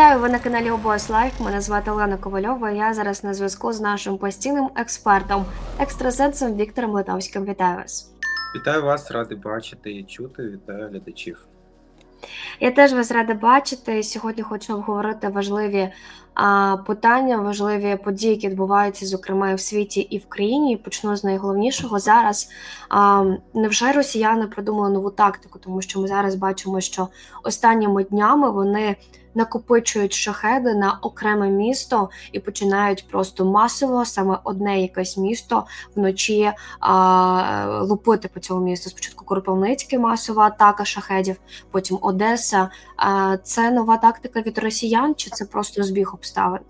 Вітаю ви на каналі Обоз Лайф. Мене звати Олена Ковальова. Я зараз на зв'язку з нашим постійним експертом, екстрасенсом Віктором Литовським. Вітаю вас. Вітаю вас, радий бачити і чути. Вітаю глядачів. Я теж вас рада бачити. Сьогодні хочу обговорити важливі а, питання, важливі події, які відбуваються, зокрема і в світі і в країні. І Почну з найголовнішого зараз. А, невже росіяни придумали нову тактику? Тому що ми зараз бачимо, що останніми днями вони накопичують шахеди на окреме місто і починають просто масово саме одне якесь місто вночі а, лупити по цьому місту. Спочатку Кропивницьке масова атака шахедів, потім Одеса. А, Це нова тактика від росіян, чи це просто збіг обставин?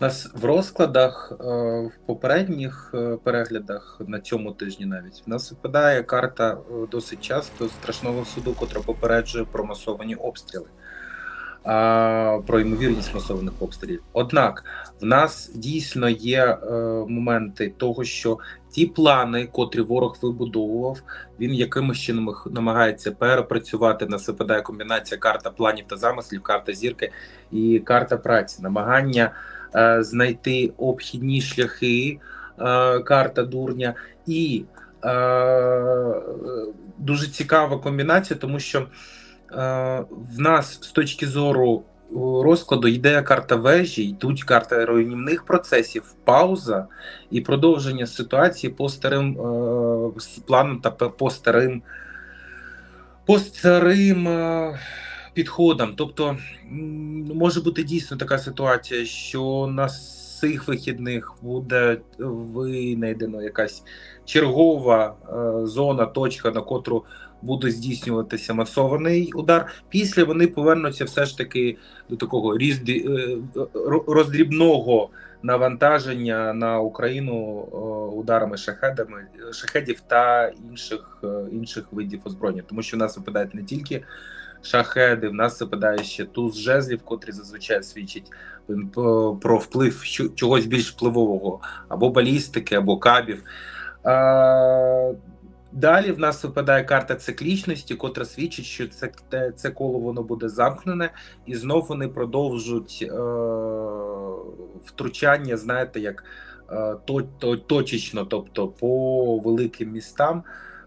У нас в розкладах е, в попередніх е, переглядах на цьому тижні навіть в нас випадає карта е, досить часто страшного суду, котра попереджує про масовані обстріли, про ймовірність масованих обстрілів. Однак в нас дійсно є моменти того, що ті плани, котрі ворог вибудовував, він якимось чином намагається перепрацювати. Нас випадає комбінація карта планів та замислів, карта зірки і карта праці, намагання знайти обхідні шляхи, е, карта дурня, і е, дуже цікава комбінація, тому що е, в нас з точки зору е, розкладу йде карта вежі, йдуть карта руйнівних процесів, пауза і продовження ситуації по старим е, з планом та по- старим по старим е, підходам. Тобто може бути дійсно така ситуація, що на цих вихідних буде винайдено якась чергова е, зона, точка, на котру буде здійснюватися масований удар. Після вони повернуться все ж таки до такого різді, е, роздрібного навантаження на Україну е, ударами шахедами, шахедів та інших, інших видів озброєння, тому що в нас випадають не тільки шахеди, в нас випадає ще туз жезлів, котрі зазвичай свідчать е, про вплив чогось більш впливового, або балістики, або кабів. Далі в нас випадає карта циклічності, котра свідчить, що це, це коло воно буде замкнене, і знов вони продовжують е, втручання, знаєте, як е, то, то, точечно, тобто по великим містам.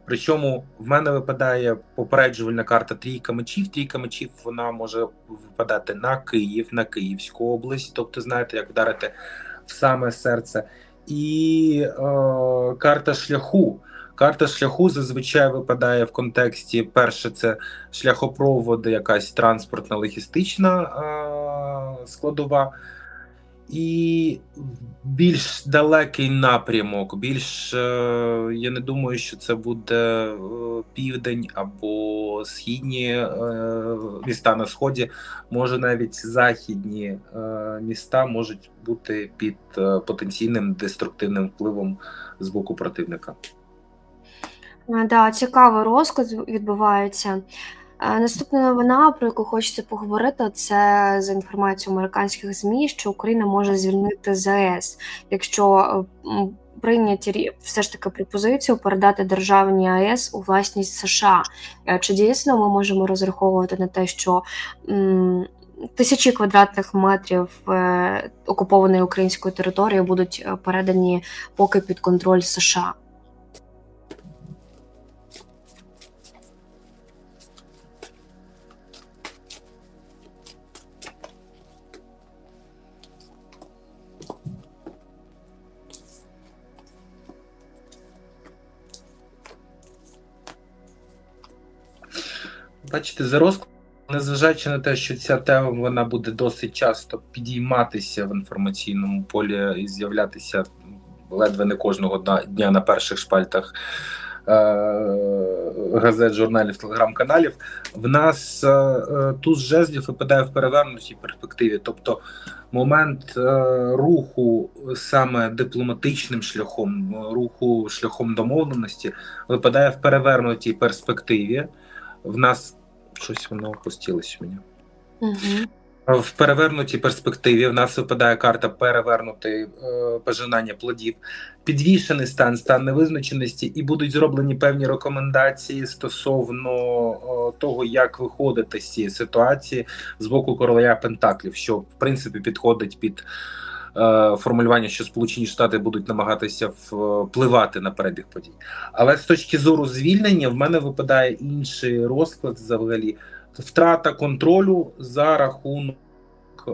Причому в мене випадає попереджувальна карта трійка мечів. Трійка мечів вона може випадати на Київ, на Київську область, тобто, знаєте, як вдарити в саме серце. І е, карта шляху. Карта шляху зазвичай випадає в контексті: перше, це шляхопроводи, якась транспортна логістична е, складова, і більш далекий напрямок. Більш е, я не думаю, що це буде е, південь або східні е, міста на сході. Може навіть західні міста можуть бути під потенційним деструктивним впливом з боку противника. Да, цікавий розклад відбувається. Е, Наступна новина, про яку хочеться поговорити, це за інформацією американських ЗМІ, що Україна може звільнити ЗАЕС, якщо е, прийняті все ж таки пропозицію передати державні АЕС у власність США. Е, Чи дійсно ми можемо розраховувати на те, що тисячі квадратних метрів окупованої української території будуть передані поки під контроль США? Бачите, за розклад, незважаючи на те, що ця тема вона буде досить часто підійматися в інформаційному полі і з'являтися ледве не кожного дня на перших шпальтах е- газет, журналів, телеграм-каналів, в нас е- е, туз жезлів випадає в перевернутій перспективі. Тобто момент руху саме дипломатичним шляхом, руху шляхом домовленості випадає в перевернутій перспективі. В нас щось воно опустилось у мене. Угу. В перевернутій перспективі в нас випадає карта перевернути е, пожинання плодів, підвішений стан, стан невизначеності, і будуть зроблені певні рекомендації стосовно е, того, як виходити з цієї ситуації з боку короля Пентаклів, що в принципі підходить під формулювання, що Сполучені Штати будуть намагатися впливати на перебіг подій. Але з точки зору звільнення, в мене випадає інший розклад взагалі втрата контролю за рахунок е,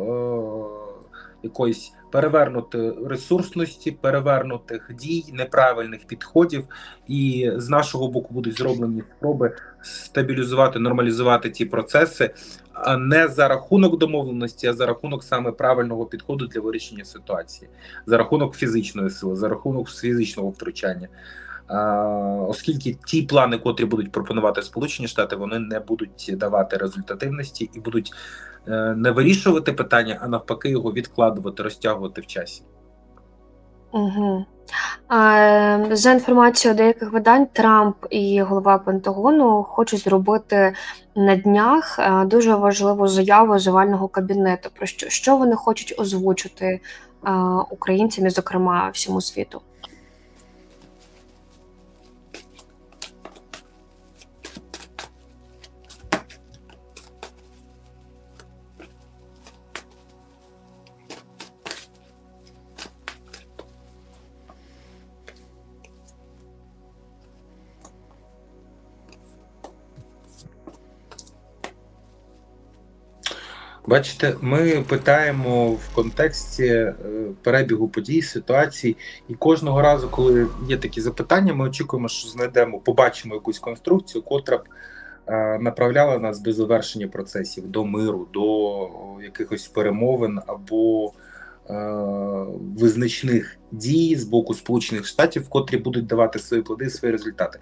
якоїсь перевернути ресурсності, перевернутих дій, неправильних підходів, і з нашого боку будуть зроблені спроби стабілізувати, нормалізувати ті процеси, не за рахунок домовленості, а за рахунок саме правильного підходу для вирішення ситуації, за рахунок фізичної сили, за рахунок фізичного втручання. Оскільки ті плани, котрі будуть пропонувати Сполучені Штати, вони не будуть давати результативності і будуть е, не вирішувати питання, а навпаки, його відкладувати, розтягувати в часі. Угу. За інформацією деяких видань, Трамп і голова Пентагону хочуть зробити на днях е, дуже важливу заяву з кабінету. Про що, що вони хочуть озвучити е, українцям і, зокрема, всьому світу? Бачите, ми питаємо в контексті е, перебігу подій, ситуацій, і кожного разу, коли є такі запитання, ми очікуємо, що знайдемо, побачимо якусь конструкцію, котра б е, направляла нас до завершення процесів, до миру, до якихось перемовин або е, визначних дій з боку Сполучених Штатів, котрі будуть давати свої плоди, свої результати.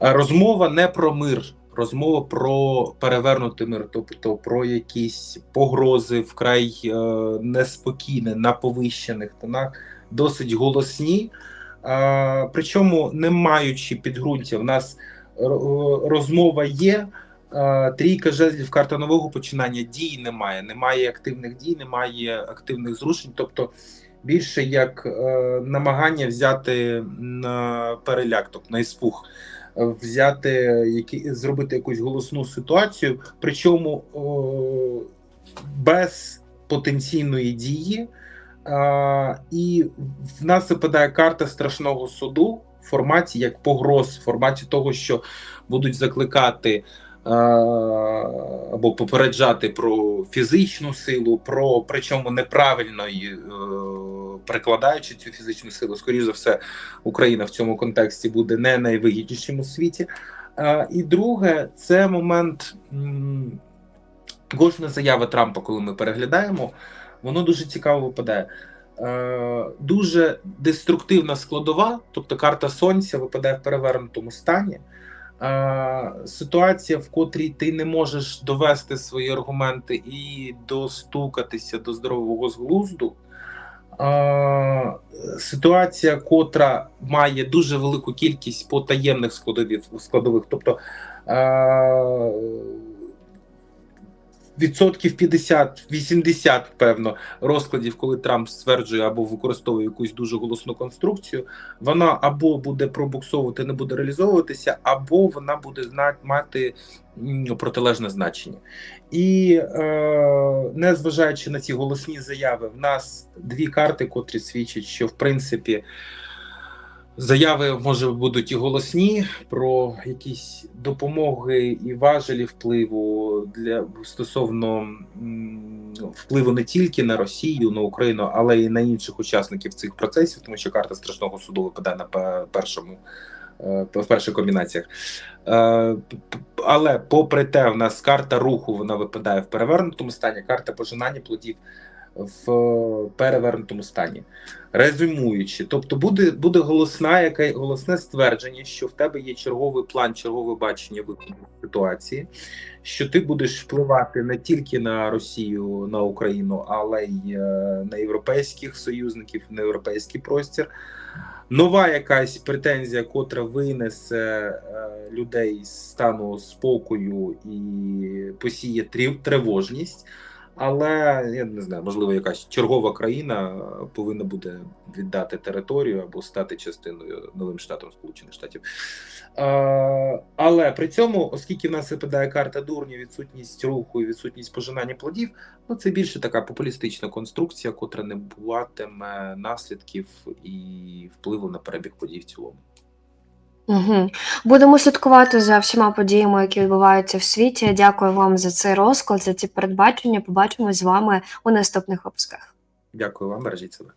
Розмова не про мир розмова про перевернутий мир, тобто про якісь погрози вкрай е, неспокійне на повищених тонах, досить голосні. Е, причому не маючи підґрунтя, в нас розмова є. Е, трійка жезлів, карта нового починання дій немає. Немає активних дій, немає активних зрушень. Тобто більше як е, намагання взяти на переляк, тобто на іспух взяти які зробити якусь голосну ситуацію, причому о, без потенційної дії. А, І в нас випадає карта страшного суду в форматі як погроз, в форматі того, що будуть закликати або попереджати про фізичну силу, про причому неправильної. Е, перекладаючи цю фізичну силу, скоріш за все, Україна в цьому контексті буде не найвигіднішим у світі. І друге, це момент кожна заява Трампа, коли ми переглядаємо, воно дуже цікаво випадає. Дуже деструктивна складова, тобто карта сонця випадає в перевернутому стані. Ситуація, в котрій ти не можеш довести свої аргументи і достукатися до здорового зглузду, ситуація, котра має дуже велику кількість потаємних складових, складових. Тобто відсотків 50-80, певно, розкладів, коли Трамп стверджує або використовує якусь дуже голосну конструкцію, вона або буде пробуксовувати, не буде реалізовуватися, або вона буде мати протилежне значення. І е, незважаючи на ці голосні заяви, в нас дві карти, котрі свідчать, що в принципі. Заяви може будуть і голосні про якісь допомоги і важелі впливу для стосовно впливу не тільки на Росію, на Україну, але й на інших учасників цих процесів, тому що карта страшного суду випадає на першому е, в перших комбінаціях. Е, але попри те, в нас карта руху вона випадає в перевернутому стані, карта пожинання плодів в перевернутому стані. Резюмуючи, тобто буде буде голосна, яке голосне ствердження, що в тебе є черговий план, чергове бачення виконання ситуації, що ти будеш впливати не тільки на Росію, на Україну, але й е, на європейських союзників, на європейський простір. Нова якась претензія, котра винесе е, людей з стану спокою і посіє тривожність. Але я не знаю, можливо, якась чергова країна е, повинна буде віддати територію або стати частиною новим штатом Сполучених Штатів. Е, але при цьому, оскільки в нас випадає карта дурні, відсутність руху і відсутність пожинання плодів, ну це більше така популістична конструкція, котра не матиме наслідків і впливу на перебіг подій в цілому. Угу. Будемо слідкувати за всіма подіями, які відбуваються в світі. Дякую вам за цей розклад, за ці передбачення. Побачимось з вами у наступних випусках. Дякую вам, бережіть себе.